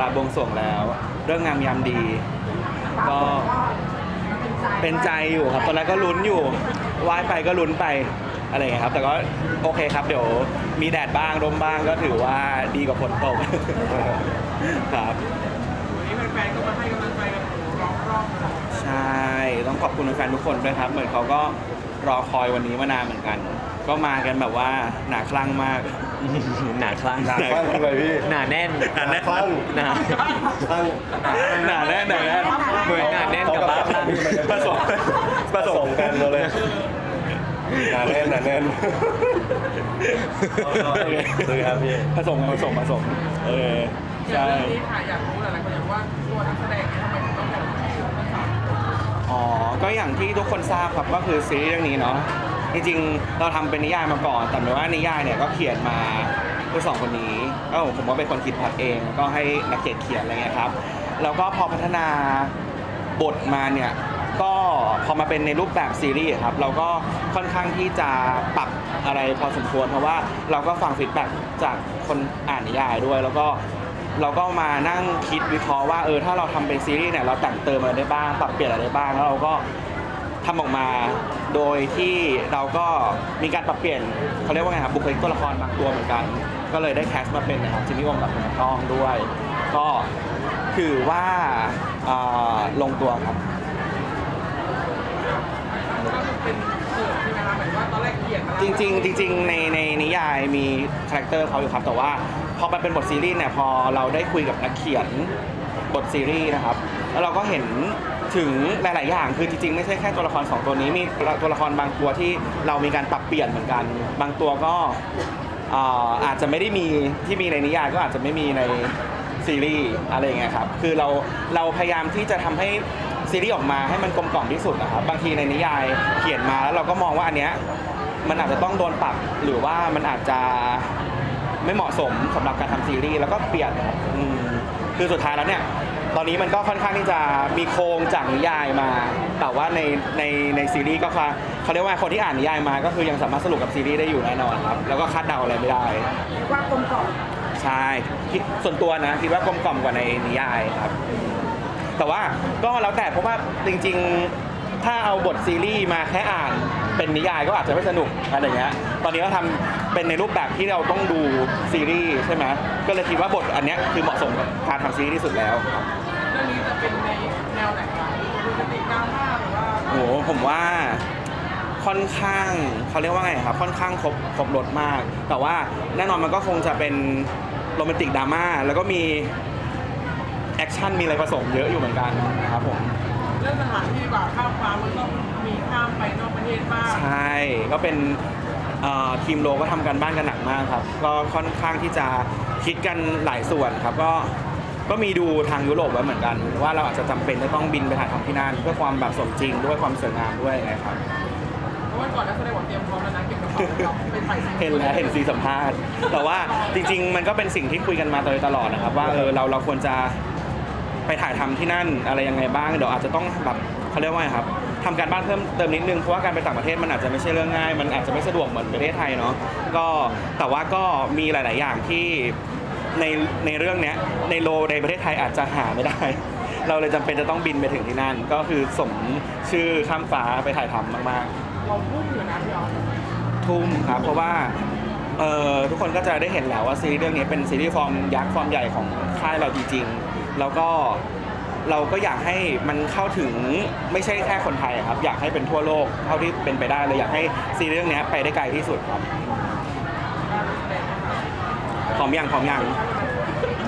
ลาบวงสรวงแล้ว เรื่องงามยามดี ก็เป็นใจอยู่ครับ ตอนแรกก็ลุ้นอยู่ไหว้ไปก็ลุ้นไปอะไรอย่างเงี้ยครับ แต่ก็โอเคครับ เดี๋ยวมีแดดบ้างลมบ้างก็ถือว่าดีกว่าฝนตก ครับ วันนี้แฟนๆก็มาให้กำลังใจกันร้องร้องใช่ ต้องขอบคุณแฟนๆทุกคนด้วยครับ เหมือนเขาก็รอคอยวันนี้มานานเหมือนกัน ก็มากันแบบว่าหนาคลั่งมาก หนาคลั่งหนักมากเลยพี่หนาแน่นหนาแน่นคลั่งหนาคลั่งหนาแน่นหนาแน่นเหมือนหนาแน่นกับบ้าคลั่งผสมผสส่มงกันมาเลยหนาแน่นหนาแน่นซื้อครับพี่ผสมกันผสมผสมเอออใช่ย่างเรื่องนี้ค่ะอยากรู้หลายๆคนอยากรู้ว่าตัวนักแสดงเนี่ยทำไมถึงต้องแบบชื่อภาษาอ๋อก็อย่างที่ทุกคนทราบครับก็คือซีรีส์เรื่องนี้เนาะ จริงๆ เราทำเป็นนิยายมาก่อน แต่หมายว่านิยายเนี่ยก็เขียนมาด้วยสองคนนี้ก็ผมก็เป็นคนคิดพล็อดเองก็ให้นักเขียนเขียนอะไรเงี้ยครับแล้วก็พอพัฒนาบทมาเนี่ยก็พอมาเป็นในรูปแบบซีรีส์ครับเราก็ค่อนข้างที่จะปรับอะไรพอสมควร เพราะว่าเราก็ฟังฟีดแบ็กจากคนอ่านนิยายด้วย แล้วก็เราก็มานั่งคิดวิเคราะห์ว่าเออถ้าเราทำเป็นซีรีส์เนี่ยเราแต่งเติมอะไรได้บ้างปรับเปลี่ยนอะไรได้บ้างแล้วเราก็ทำออกมา โดยที่เราก็มีการปรับเปลี่ยนเขาเรียกว่าไงครับบุคลิกตัวละครบางตัวเหมือนกัน ก็เลยได้แคสต์มาเป็นนะครับจิมมี่วงกับคุณต้องด้วย ก็ถือว่าลงตัวครับก็คือเป็นเสือใช่ไหมคะหมายถึงจริงจริงในในนิยายมีคาแรคเตอร์เขาอยู่ครับแต่ว่าพอมันเป็นบทซีรีส์เนี่ยพอเราได้คุยกับนักเขียนบทซีรีส์นะครับ แล้วเราก็เห็น ถึงหลาย ๆ อย่าง คือจริง ๆ ไม่ใช่แค่ตัวละครสองตัวนี้มีตัวละครบางตัวที่เรามีการปรับเปลี่ยนเหมือนกัน บางตัวก็อ่ออาจจะไม่ได้มีที่มีในนิยายก็อาจจะไม่มีในซีรีส์อะไรอย่างเงี้ยครับคือเราเราพยายามที่จะทำให้ซีรีส์ออกมาให้มันกลมกล่อมที่สุดนะครับบางทีในนิยายเขียนมาแล้วเราก็มองว่าอันเนี้ยมันอาจจะต้องโดนปรับหรือว่ามันอาจจะไม่เหมาะสมสำหรับการทำซีรีส์แล้วก็เปลี่ยนครับอืมคือสุดท้ายแล้วเนี่ย ตอนนี้มันก็ค่อนข้างที่จะมีโครงจากนิยายมา แต่ว่าในในในซีรีส์ก็คือเขาเรียกว่าคนที่อ่านนิยายมา ก็คือยังสามารถสรุปกับซีรีส์ได้อยู่แน่นอนครับ แล้วก็คาดเดาอะไรไม่ได้ว่ากลมกล่อมใช่คิดส่วนตัวนะคิดว่ากลมกล่อมกว่าในนิยายครับ แต่ว่าก็แล้วแต่เพราะว่าจริง ๆ ถ้าเอาบทซีรีส์มาแค่อ่านเป็นนิยายก็อาจจะไม่สนุกอะไรอย่างเงี้ย ตอนนี้ก็ทำเป็นในรูปแบบที่เราต้องดูซีรีส์ใช่ไหมก็เลยคิดว่าบทอันเนี้ยคือเหมาะสมกับการทำซีรีส์ที่สุดแล้วครับ ผมว่าค่อนข้างเขาเรียกว่าไงครับ ค่อนข้างครบครบรถมาก แต่ว่าแน่นอนมันก็คงจะเป็นโรแมนติกดราม่าแล้วก็มีแอคชั่นมีอะไรผสมเยอะอยู่เหมือนกันนะครับผมเรื่องสถานที่แบบข้ามฟ้ามันต้องมีข้ามไปนอกประเทศบ้างใช่ก็เป็นเอ่อทีมโลก็ทำกันบ้านกันหนักมากครับ ก็ค่อนข้างที่จะคิดกันหลายส่วนครับก็ ก็มีดูทางยุโรปไว้เหมือนกัน ว่าเราอาจจะจำเป็นจะต้องบินไปถ่ายทำที่นั่นเพื่อความแบบสมจริงด้วยความสวยงามด้วยไงครับเพราะวันก่อนนักแสดงบอกเตรียมพร้อมแล้วนะเก็บกระเป๋าเราไปถ่ายซีรีส์เห็นแล้วเห็นซีสัมภาษณ์ แต่ว่าจริง ๆ มันก็เป็นสิ่งที่คุยกันมาโดยตลอดนะครับ ว่าเออเราเราควรจะไปถ่ายทำที่นั่นอะไรยังไงบ้างเดี๋ยวอาจจะต้องแบบเขาเรียกว่าไงครับทำการบ้านเพิ่มเติมนิดนึงเพราะว่าการไปต่างประเทศมันอาจจะไม่ใช่เรื่องง่าย มันอาจจะไม่สะดวกเหมือนประเทศไทยเนาะก็แต่ว่าก็มีหลาย ๆ อย่างที่ ในในเรื่องเนี้ยในโลในประเทศไทยอาจจะหาไม่ได้ เราเลยจำเป็นจะต้องบินไปถึงที่นั่น ก็คือสมชื่อข้ามฟ้าไปถ่ายทำมากๆเราพุ่งอยู่นะพี่ออสทุ่มครับเพราะว่าเอ่อทุกคนก็จะได้เห็นแล้วว่าซีรีส์เรื่องนี้เป็นซีรีส์ฟอร์มยักษ์ฟอร์มใหญ่ของค่ายเราจริงๆแล้วก็เราก็อยากให้มันเข้าถึงไม่ใช่แค่คนไทยครับอยากให้เป็นทั่วโลกเท่าที่เป็นไปได้เลยอยากให้ซีรีส์เรื่องนี้ไปได้ไกลที่สุดครับ อมยังพร้อมยัง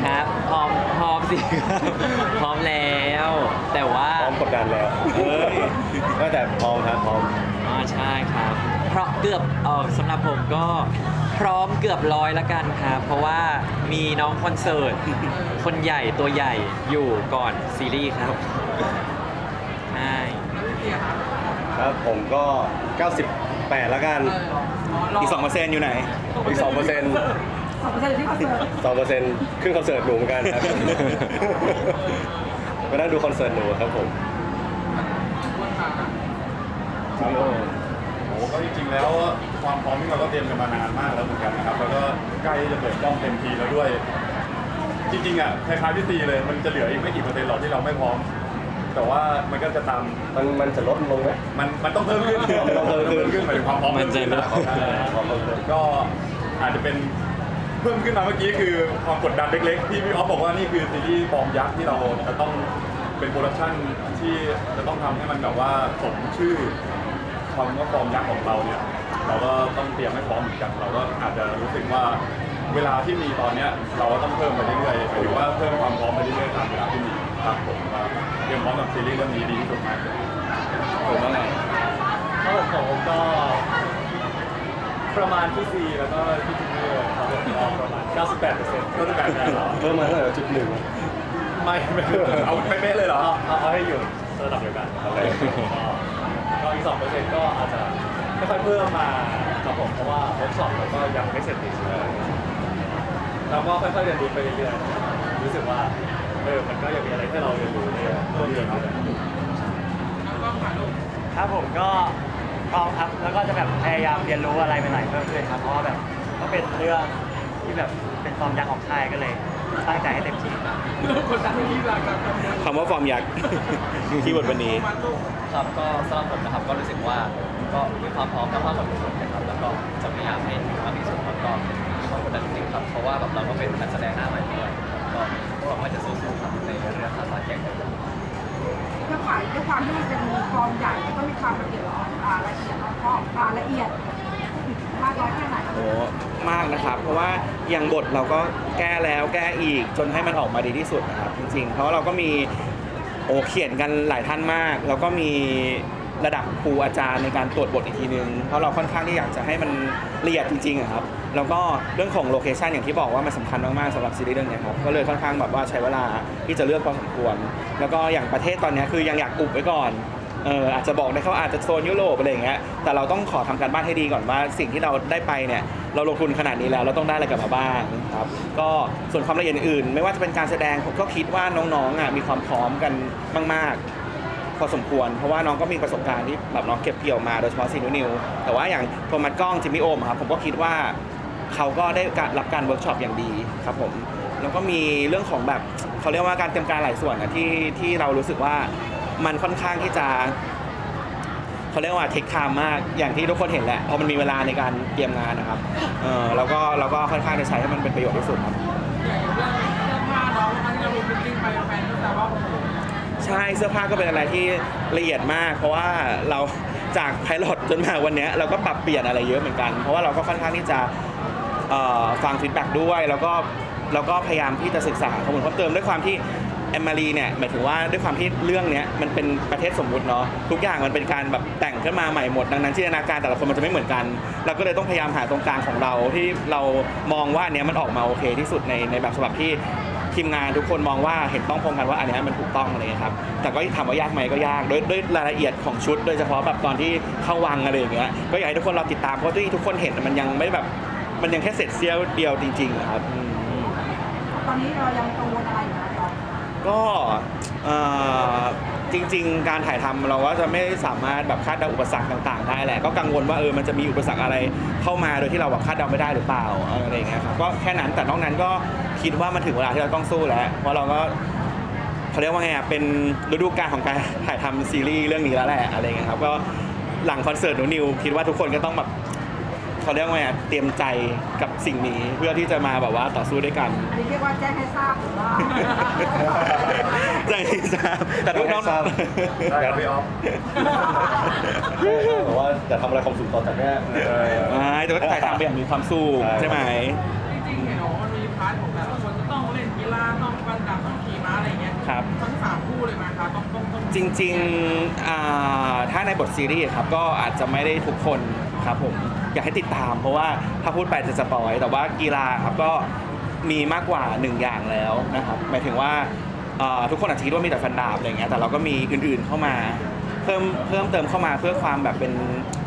ครับพร้อมพร้อมสิครับพร้อมแล้ว แต่ว่าพร้อมกดดันแล้วเฮ้ยก็แต่พร้อมครับพร้อมอ๋อใช่ครับ เพราะเกือบเออสำหรับผมก็พร้อมเกือบร้อยละกันครับเพราะว่ามีน้องคอนเสิร์ตคนใหญ่ตัวใหญ่อยู่ก่อนซีรีส์ครับใช่แล้วพี่เกียร์ครับครับผมก็ 98 แล้วกันเอออ๋อรอีกสองเปอร์เซ็นต์อยู่ไหนอีก2%เปอร์เซ็นต์ สองเปอร์เซ็นต์ที่คอนเสิร์ต2เปอร์เซ็นต์ครึ่งคอนเสิร์ตหนูเหมือนกันครับไปนั่งดูคอนเสิร์ตหนูครับผมวันขาครับผมโอ้ก็จริงๆแล้วความพร้อมที่เราก็เตรียมกันมานานมากแล้วเหมือนกันนะครับ แล้วก็ใกล้จะเปิดกล้องเต็มทีแล้วด้วย จริงๆอะคล้ายๆพี่ตีเลย มันจะเหลืออีกไม่กี่เปอร์เซ็นต์หรอกที่เราไม่พร้อม แต่ว่ามันก็จะตาม มันมันจะลดลงไหม มันมันต้องเพิ่มขึ้นมันต้องเพิ่มขึ้นขึ้นหมายถึงความพร้อมมันจะลดใช่ก็อาจจะเป็น เพิ่มขึ้นมาเมื่อกี้คือความกดดันเล็กๆ ที่พี่ออฟบอกว่านี่คือซีรีส์ฟอร์มยักษ์ที่เราจะต้องเป็นโปรดักชั่นที่จะต้องทำให้มันแบบว่าสมชื่อความว่าฟอร์มยักษ์ของเราเนี่ยเราก็ต้องเตรียมให้พร้อมเหมือนกันเราก็อาจจะรู้สึกว่าเวลาที่มีตอนเนี้ยเราก็ต้องเพิ่มไปเรื่อยๆหมายถึงว่าเพิ่มความพร้อมไปเรื่อยๆตามเวลาที่มีครับผมว่าเตรียมพร้อมกับซีรีส์เรื่องนี้ดีที่สุดมากเลยผมว่าไง ถ้าของผมก็ประมาณที่ซีแล้วก็ที่ 98เปอร์เซ็นต์ก็จะแบบนั้นเหรอเพิ่มมาเท่าไหร่จุดหนึ่งไม่ไม่เอาเป๊ะๆเลยเหรอ เอาเอาให้อยู่ระดับเดียวกันครับก็ก็อีก2เปอร์เซ็นต์ก็อาจจะไม่ค่อยเพิ่มมาครับผมเพราะว่าเวิร์กช็อปเราก็ยังไม่เสร็จดีเราก็ค่อยๆเรียนรู้ไปเรื่อยๆรู้สึกว่าเออมันก็ยังมีอะไรให้เราเรียนรู้ในเพิ่มเติมอยู่แล้วก็ผ่านลูกครับผมก็พร้อมครับแล้วก็จะแบบพยายามเรียนรู้อะไรใหม่ๆเพิ่มขึ้นครับเพราะว่าแบบ ก็เป็นเรื่องที่แบบเป็นฟอร์มยักษ์ของค่ายก็เลย ตั้งใจให้เต็มที่ครับลูกคนดังที่รักกันคำว่าฟอร์มยักษ์ ที่บทวันนี้ มันลูกครับก็สำหรับผมนะครับก็รู้สึกว่าก็มีความพร้อมเท่าๆกับทุกคนนะครับแล้วก็จะพยายามให้ถึงมากที่สุดแล้วก็มีความกดดันจริงๆครับเพราะว่าแบบเราก็เป็นนักแสดงหน้าใหม่ด้วยก็หวังว่าจะสู้ๆครับในเรื่องการมาแข่งขันด้วยความด้วยความที่มันเป็นฟอร์มใหญ่มันก็มีความละเอียดอ่าละเอียดแล้วก็อ่าละเอียดมากน้อยแค่ไหน โอ้ มากนะครับ เพราะว่าอย่างบทเราก็แก้แล้วแก้อีกจนให้มันออกมาดีที่สุดนะครับจริงๆ เพราะเราก็มีโอเขียนกันหลายท่านมาก แล้วก็มีระดับครูอาจารย์ในการตรวจบทอีกทีนึง เพราะเราค่อนข้างที่อยากจะให้มันละเอียดจริงๆอะครับ แล้วก็เรื่องของโลเคชันอย่างที่บอกว่ามันสำคัญมากๆสำหรับซีรีส์เรื่องนี้ครับ ก็เลยค่อนข้างแบบว่าใช้เวลาที่จะเลือกพอสมควร แล้วก็อย่างประเทศตอนนี้คือยังอยากอุบไว้ก่อน เอออาจจะบอกได้เขาอาจจะโซนยุโรปอะไรอย่างเงี้ย แต่เราต้องขอทำการบ้านให้ดีก่อนว่าสิ่งที่เราได้ไปเนี่ย เราลงทุนขนาดนี้แล้วเราต้องได้อะไรกลับมาบ้างครับก็ส่วนความละเอียดอื่น ไม่ว่าจะเป็นการแสดงผมก็คิดว่าน้องๆอะมีความพร้อมกันมาก ๆพอสมควร เพราะว่าน้องก็มีประสบการณ์ที่แบบน้องเก็บเกี่ยวมาโดยเฉพาะซีนิวนิวแต่ว่าอย่างโทมัสกล้องจิมมี่โอมครับผมก็คิดว่าเขาก็ได้รรับการเวิร์กช็อปอย่างดีครับผมแล้วก็มีเรื่องของแบบเขาเรียกว่าการเตรียมการหลายส่วนนะที่ที่เรารู้สึกว่ามันค่อนข้างที่จะ เขาเรียกว่าเทคไทม์มากอย่างที่ทุกคนเห็นแหละเพราะมันมีเวลาในการเตรียมงานนะครับเออแล้วก็เราก็ค่อนข้างจะใช้ให้มันเป็นประโยชน์ที่สุดครับเสื้อผ้าน้องอันที่เราลงฟิตติ้งไปแฟนก็แต่ว่าใช่เสื้อผ้าก็เป็นอะไรที่ละเอียดมาก เพราะว่าเราจากไพลอตจนมาวันนี้เราก็ปรับเปลี่ยนอะไรเยอะเหมือนกัน เพราะว่าเราก็ค่อนข้างที่จะฟังฟีดแบ็กด้วยแล้วก็แล้วก็พยายามที่จะศึกษาข้อมูลเพิ่มเติมด้วยความที่ แอมมารีเนี่ยหมายถึงว่าด้วยความที่เรื่องเนี้ยมันเป็นประเทศสมมุติเนาะทุกอย่างมันเป็นการแบบแต่งขึ้นมาใหม่หมดดังนั้นจินตนาการแต่ละคนมันจะไม่เหมือนกัน เราก็เลยต้องพยายามหาตรงกลางของเราที่เรามองว่าอันเนี้ยมันออกมาโอเคที่สุดในในแบบฉบับที่ทีมงานทุกคนมองว่าเห็นต้องพงกันว่าอันเนี้ยมันถูกต้องอะไรเงี้ยครับแต่ก็ถามว่ายากไหมก็ยากด้วยด้วยรายละเอียดของชุด โดยเฉพาะแบบตอนที่เข้าวังอะไรอย่างเงี้ยก็อยากให้ทุกคนเราติดตามเพราะที่ทุกคนเห็นมันยังไม่แบบมันยังแค่เสร็จเสี้ยวเดียวจริงๆครับ ตอนนี้เรายังกัง ก็เอ่อจริง ๆ การถ่ายทำเราก็จะไม่สามารถแบบคาดเดาอุปสรรคต่างๆ ได้แหละก็กังวลว่าเออมันจะมีอุปสรรคอะไรเข้ามาโดยที่เราแบบคาดเดาไม่ได้หรือเปล่าอะไรอย่างเงี้ยครับก็แค่นั้นแต่นอกนั้นก็คิดว่ามันถึงเวลาที่เราต้องสู้แล้วเพราะเราก็เขาเรียกว่าไงอะเป็นฤดูกาลของการถ่ายทำซีรีส์เรื่องนี้แล้วแหละอะไรเงี้ยครับก็หลังคอนเสิร์ตหนูนิวคิดว่าทุกคนก็ต้องแบบ เขาเรียกว่าไงอะเตรียมใจกับสิ่งนี้เพื่อที่จะมาแบบว่าต่อสู้ด้วยกันอันนี้เรียกว่าแจ้งให้ทราบหรือว่า ใจทราบแต่ทุกน้องทราบได้ครับพี่ออฟแต่ว่าจะทำอะไรความสุขต่อจากเนี้ยเออ ไม่แต่ว่าถ่ายทำไปอย่างมีความสุขใช่ ใช่ไหม จริงๆเห็นบอกว่ามันมีพาร์ทของแต่ละคนจะต้องเล่นกีฬาต้องฟันดาบต้องขี่ม้าอะไรอย่างเงี้ยครับ ทั้งสามคู่เลยไหมคะต้องต้องต้องจริงๆอ่าถ้าในบทซีรีส์ครับก็อาจจะไม่ได้ทุกคนครับผม อยากให้ติดตาม เพราะว่าถ้าพูดไปจะสปอยแต่ว่ากีฬาครับก็มีมากกว่าหนึ่งอย่างแล้วนะครับหมายถึงว่าเอ่อทุกคนอาจจะคิดว่ามีแต่ฟันดาบอะไรเงี้ยแต่เราก็มีอื่นๆเข้ามา เพิ่มเพิ่มเติมเข้ามาเพื่อความแบบเป็น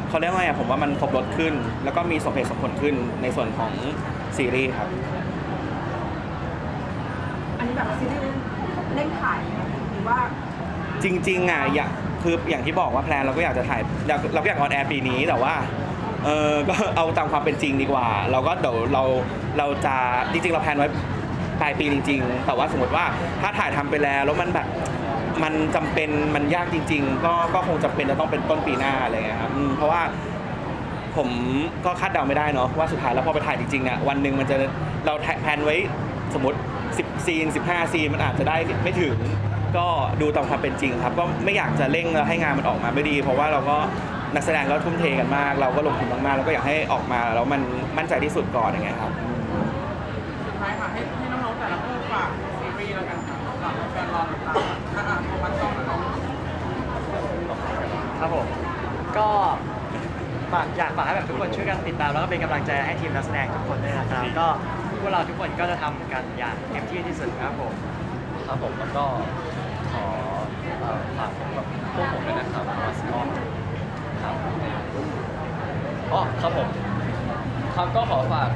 เขาเรียกว่าไงอะผมว่ามันครบรถขึ้น แล้วก็มีสมเหตุสมผลขึ้นในส่วนของซีรีส์ครับ อันนี้แบบซีรีส์เร่งถ่ายไหมหรือว่าจริงๆอะอยากคืออย่างที่บอกว่าแพลนเราก็อยากจะถ่ายอยากเราก็อยากออนแอร์ปีนี้แต่ว่า เออก็เอาตามความเป็นจริงดีกว่า เราก็เดี๋ยวเราเราจะจริงๆเราแพลนไว้ปลายปีจริง ๆ แต่ว่าสมมติว่าถ้าถ่ายทำไปแล้วแล้วมันแบบมันจำเป็นมันยากจริง ๆ ก็ก็คงจำเป็นจะต้องเป็นต้นปีหน้าอะไรเงี้ยครับอืมเพราะว่า ผมก็คาดเดาไม่ได้เนาะว่าสุดท้ายแล้วพอไปถ่ายจริงๆอะวันหนึ่งมันจะเราแพลนไว้สมมติ 10 ซีน 15 ซีน มันอาจจะได้ไม่ถึง ก็ดูตามความเป็นจริงครับ ก็ไม่อยากจะเร่งแล้วให้งานมันออกมาไม่ดี เพราะว่าเราก็ นักแสดงก็ทุ่มเทกันมาก เราก็ลงทุนมากๆแล้วก็อยากให้ออกมาแล้วมันมั่นใจที่สุดก่อนอย่างเงี้ยครับสุดท้ายค่ะให้ให้น้องๆแต่ละคู่ฝากซีรีส์แล้วกันค่ะฝากแฟนรอติดตามถ้าอ่านโทมัสต้องนะน้องครับผมก็ฝากอยากฝากให้แบบทุกคนช่วยกันติดตามแล้วก็เป็นกำลังใจให้ทีมนักแสดงทุกคนด้วยนะครับก็พวกเราทุกคนก็จะทำกันอย่างเต็มที่ที่สุดครับผมครับผมแล้วก็ขอเอ่อฝากผมกับพวกผมด้วยนะครับมาสกอมครับ อ๋อครับผมครับก็ขอฝาก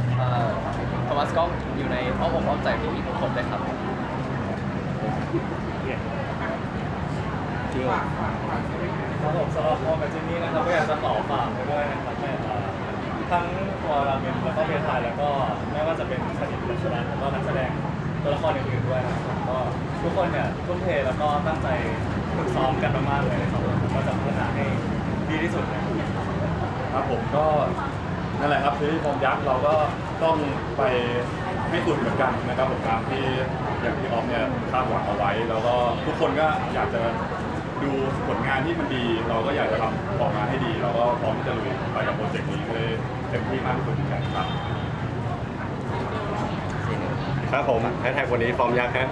โทมัสกอมอยู่ในอ้อมอกอ้อมใจพี่ทุกคนด้วยครับฝากฝากฝากซีรีส์ครับผมสำหรับพอกับจินนี่นะครับก็อยากจะขอฝากไปด้วยนะครับแม่ทั้งตัวราเมนแล้วก็เบียร์ไทยแล้วก็ไม่ว่าจะเป็นคณิตนักแสดงแล้วก็นักแสดงตัวละครอื่นๆด้วยนะครับก็ทุกคนเนี่ยทุ่มเทแล้วก็ตั้งใจฝึกซ้อมกันมากๆเลยนะครับก็จะพัฒนาให้ดีที่สุดนะ ครับครับผมก็นั่นแหละครับซีรีส์ฟอร์มยักษ์เราก็ต้องไปให้สุดเหมือนกันนะครับผมตามที่อย่างที่ออฟเนี่ยคาดหวังเอาไว้ แล้วก็ทุกคนก็อยากจะดูผลงานที่มันดี เราก็อยากจะทำออกมาให้ดี เราก็พร้อมที่จะลุยไปกับโปรเจกต์นี้ให้เต็มที่มากที่สุดเหมือนกันครับ ครับผมแฮชแท็กวันนี้ฟอร์มยักษ์ฮะ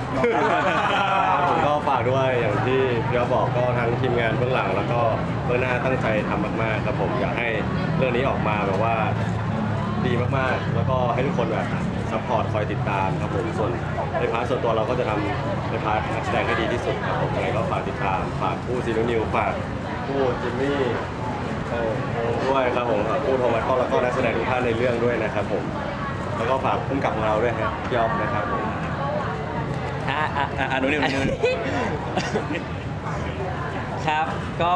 ผมก็ฝากด้วยอย่างที่พี่อ๊อฟบอกก็ทั้งทีมงานเบื้องหลัง แล้วก็เบื้องหน้าตั้งใจทำมากๆครับผมอยากให้เรื่องนี้ออกมาแบบว่าดีมากๆ แล้วก็ให้ทุกคนแบบซัพพอร์ตคอยติดตามครับผมส่วนในพาร์ทส่วนตัวเราก็จะทำในพาร์ทนักแสดงให้ดีที่สุดครับผมยังไงก็ฝากติดตามฝากคู่ซีโนนิวฝากคู่จิมมี่เออด้วยครับผมฝากคู่โทมัสก็แล้วก็นักแสดงทุกท่านในเรื่องด้วยนะครับผม แล้วก็ฝากพุ่มกับของเราด้วยครับพี่อ๊อฟนะครับผมอะอะ อะอะหนูนิวหนูนิว ครับก็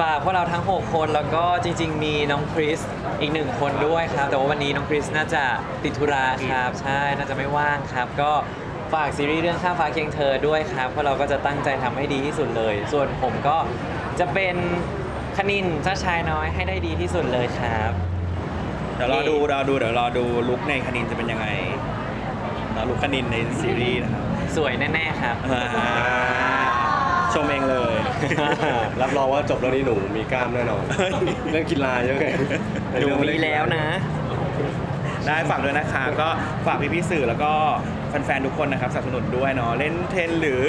ฝากพวกเราทั้ง 6 คนแล้วก็จริง ๆ มีน้องคริสอีกหนึ่งคนด้วยครับ แต่ว่าวันนี้น้องคริสน่าจะติดธุระครับ ใช่น่าจะไม่ว่างครับ ก็ฝากซีรีส์เรื่องข้ามฟ้าเคียงเธอด้วยครับเพราะเราก็จะตั้งใจทำให้ดีที่สุดเลย ส่วนผมก็จะเป็นคณินเจ้าชายน้อยให้ได้ดีที่สุดเลยครับ ดี๋ยวรอดูรอดูเดี๋ยวรอดูลุคในคณินจะเป็นยังไงรอลุคคณินในซีรีส์นะครับสวยแน่ๆครับ อ่าชมเองเลย รับรองว่าจบเรื่องนี้หนูมีกล้ามแน่นอน เรื่องกีฬาเยอะไงในดูเรื่องมีแล้วนะ ได้ฝากด้วยนะคะ ก็ฝากพี่ๆสื่อแล้วก็แฟนๆทุกคนนะครับสนับสนุนด้วยเนาะเล่นเทนหรือ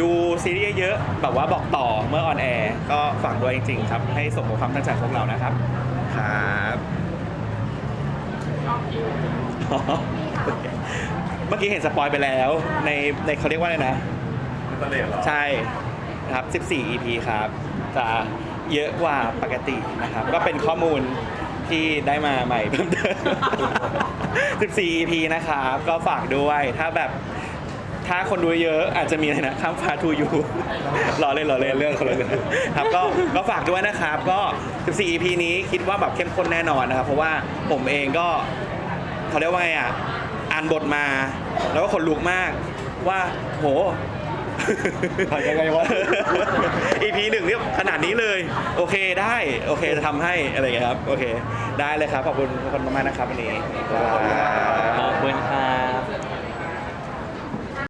ดูซีรีส์เยอะๆแบบว่าบอกต่อเมื่อออนแอร์ก็ฝากด้วยจริงๆครับให้สมกับความตั้งใจของพวกเรานะครับครับ ชอบคิวเมื่อกี้เห็นสปอยไปแล้ว ในในเขาเรียกว่าอะไรนะอินเตอร์เน็ตเหรอใช่นะครับ 14 EP ครับ จะเยอะกว่าปกตินะครับ ก็เป็นข้อมูลที่ได้มาใหม่เพิ่มเติม 14 EP นะครับ ก็ฝากด้วย ถ้าแบบ ถ้าคนดูเยอะอาจจะมีอะไรนะข้ามฟ้าทูยู รอเล่นรอเล่นเรื่องคนละเรื่องครับก็ก็ฝากด้วยนะครับก็ 14 EP นี้คิดว่าแบบเข้มข้นแน่นอนนะครับ เพราะว่าผมเองก็เขาเรียกว่าไงอะอ่านบทมา แล้วก็ขนลุกมากว่าโหถ่ายยังไงวะ EP หนึ่งเนี่ยขนาดนี้เลย โอเคได้โอเคจะทำให้อะไรอย่างเงี้ยครับ โอเค ได้เลยครับ ขอบคุณทุกคนมากๆนะครับวันนี้ขอบคุณครั